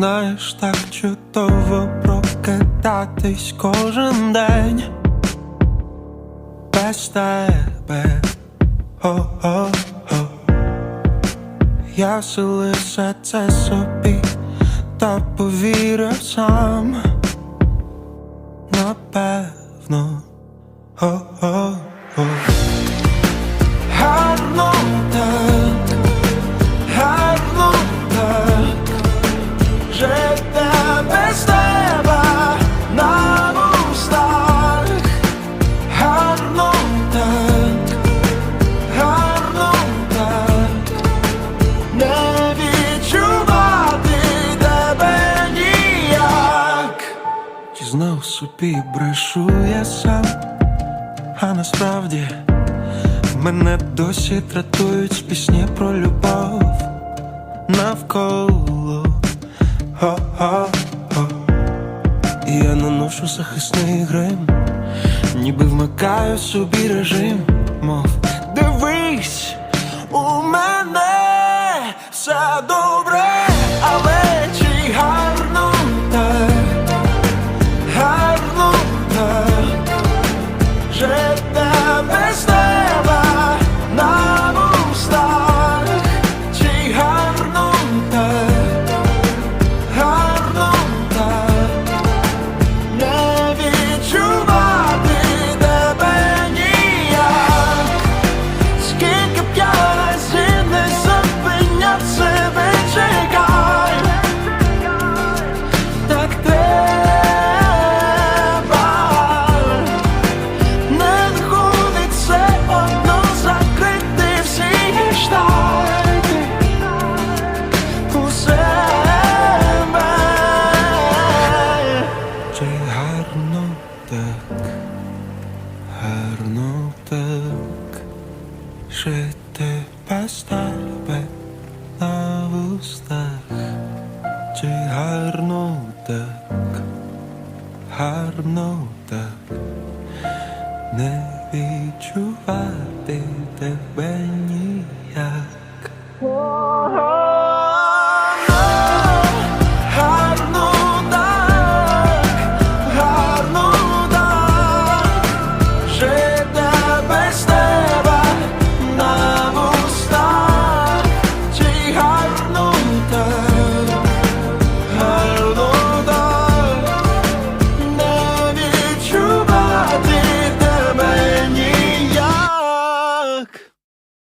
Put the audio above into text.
знаєш, так чудово прокидатись кожен день без тебе. О-о-о Я все лише це собі та повірив сам. Напевно. О-о-о собі брешу я сам, а насправді мене досі тратують пісні про любов навколо. О-о-о. І я наношу захисний грим, ніби вмикаю собі режим, мов дивись, у мене все добре, Гарно так, гарно так, жити без тебе на вустах, чи гарно так, гарно так, не відчувати тебе ніяк.